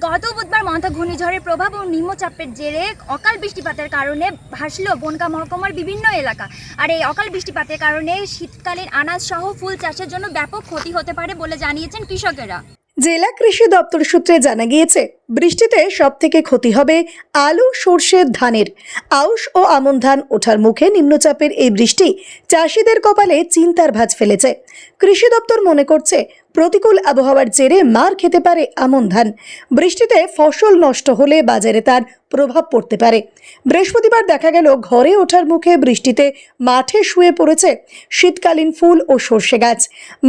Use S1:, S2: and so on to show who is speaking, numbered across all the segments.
S1: গত বুধবার মন্থা ঘূর্ণিঝড়ের প্রভাব ও নিম্নচাপের জেরে অকাল বৃষ্টিপাতের কারণে ভাসল বনকা মহকুমার বিভিন্ন এলাকা। আর এই অকাল বৃষ্টিপাতের কারণে শীতকালীন আনাজ সহ ফুল চাষের জন্য ব্যাপক ক্ষতি হতে পারে বলে জানিয়েছেন কৃষকেরা।
S2: জেলা কৃষি দপ্তর সূত্রে জানা গিয়েছে, বৃষ্টিতে সব থেকে ক্ষতি হবে আলু, সর্ষে, ধানের। আউশ ও আমন ধান ওঠার মুখে নিম্নচাপের এই বৃষ্টি চাষিদের কপালে চিন্তার ভাঁজ ফেলেছে। কৃষি দপ্তর মনে করছে, প্রতিকূল আবহাওয়ার জেরে মার খেতে পারে আমন ধান। বৃষ্টিতে ফসল নষ্ট হলে বাজারে তার প্রভাব পড়তে পারে। বৃহস্পতিবার দেখা গেল, ঘরে ওঠার মুখে বৃষ্টিতে মাঠে শুয়ে পড়েছে শীতকালীন ফুল ও সর্ষে গাছ।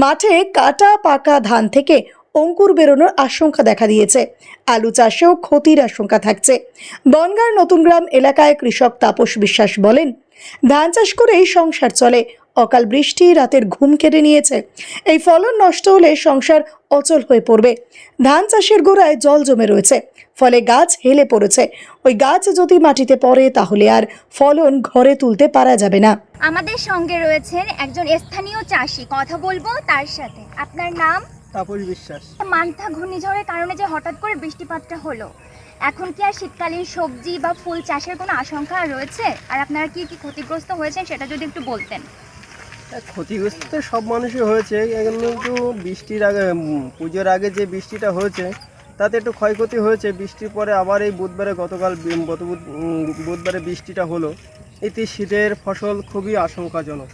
S2: মাঠে কাটা পাকা ধান থেকে অঙ্কুর বেরোনোর আশঙ্কা দেখা দিয়েছে। আলু চাষেও ক্ষতির আশঙ্কা থাকছে। বনগাঁর নতুন গ্রাম এলাকায় কৃষক তাপস বিশ্বাস বলেন, ধান চাষ করেই সংসার চলে, অকাল বৃষ্টি রাতের ঘুম কেড়ে নিয়েছে। এই ফলন নষ্ট হলে সংসার অচল হয়ে পড়বে। ধান চাষের গোড়ায় জল জমে রয়েছে, ফলে গাছ হেলে পড়েছে। ওই গাছ যদি মাটিতে পড়ে তাহলে আর ফলন ঘরে তুলতে পারা যাবে না।
S1: আমাদের সঙ্গে রয়েছেন একজন স্থানীয় চাষি, কথা বলব তার সাথে। আপনার নাম?
S3: তাপস বিশ্বাস।
S1: মান্থা ঘূর্ণিঝড়ের কারণে যে হঠাৎ করে বৃষ্টিপাতটা হলো এখন কি আর শীতকালীন সবজি বা ফুল চাষের কোনো আশঙ্কা রয়েছে? আর আপনারা কি কি ক্ষতিগ্রস্ত হয়েছেন সেটা যদি একটু বলতেন।
S3: ক্ষতিগ্রস্ত তো সব মানুষই হয়েছে। কিন্তু বৃষ্টির আগে পুজোর আগে যে বৃষ্টিটা হয়েছে তাতে একটু ক্ষয়ক্ষতি হয়েছে। বৃষ্টির পরে আবার এই বুধবারে গতকাল গত বুধ- বুধবারে বৃষ্টিটা হলো। এতে শীতের ফসল খুবই আশঙ্কাজনক।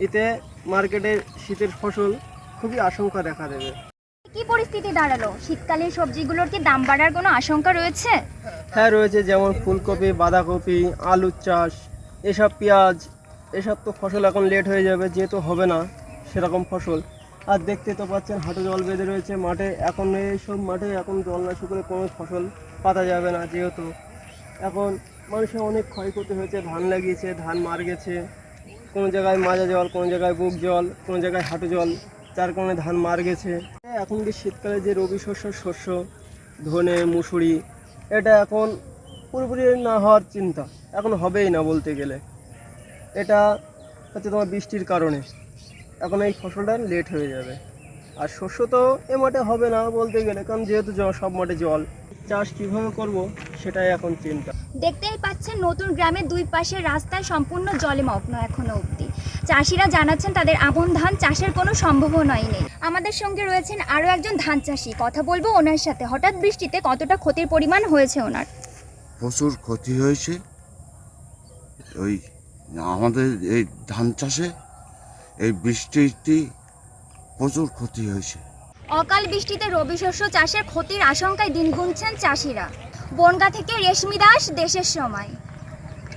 S3: এতে মার্কেটে শীতের ফসল খুবই আশঙ্কা দেখা দেবে।
S1: কি পরিস্থিতি দাঁড়াল? শীতকালীন সবজিগুলোর কি দাম বাড়ার কোনো আশঙ্কা রয়েছে?
S3: হ্যাঁ রয়েছে যেমন ফুলকপি বাঁধাকপি আলুর চাষ এসব পেঁয়াজ এসব তো ফসল এখন লেট হয়ে যাবে যেহেতু হবে না সেরকম ফসল। আর দেখতে তো পাচ্ছেন হাঁটু জল বেঁধে রয়েছে মাঠে। এখন এইসব মাঠে এখন জল না শুকলে কোনো ফসল পাতা যাবে না যেহেতু এখন মানুষের অনেক ক্ষয়ক্ষতি হয়েছে। ধান লাগিয়েছে ধান মার গেছে। কোনো জায়গায় মাজা জল কোনো জায়গায় বুক জল কোনো জায়গায় হাঁটু জল। যার কারণে ধান মার গেছে। এখন কি শীতকালে যে রবি শস্য শস্য, ধনে, মুসুরি, এটা এখন পুরোপুরি না হওয়ার চিন্তা। এখন হবেই না বলতে গেলে। এটা হচ্ছে তোমার বৃষ্টির কারণে। এখন এই ফসলটা লেট হয়ে যাবে। আর শস্য তো এ মাঠে হবে না বলতে গেলে, কারণ যেহেতু সব মাঠে জল, চাষ কীভাবে করব সেটাই এখন চিন্তা।
S1: দেখতেই পাচ্ছেন নতুন গ্রামের দুই পাশের রাস্তায় সম্পূর্ণ জলে মগ্ন এখনও অবধি। চাষিরা জানাচ্ছেন তাদের আমন ধান চাষের কোনো সম্ভাবনাই নেই। আমাদের সঙ্গে রয়েছেন আরও একজন ধান চাষি। কথা বলব ওনার সাথে। হঠাৎ বৃষ্টিতে কতটা ক্ষতির পরিমাণ হয়েছে ওনার?
S4: প্রচুর ক্ষতি হয়েছে। ওই আমাদের এই ধান চাষে এই বৃষ্টিটি প্রচুর ক্ষতি হয়েছে।
S1: অকাল বৃষ্টিতে রবি শস্য চাষের ক্ষতির আশঙ্কায় দিন গুনছেন চাষিরা। বনগা থেকে রেশমি দাস দেশের সময়।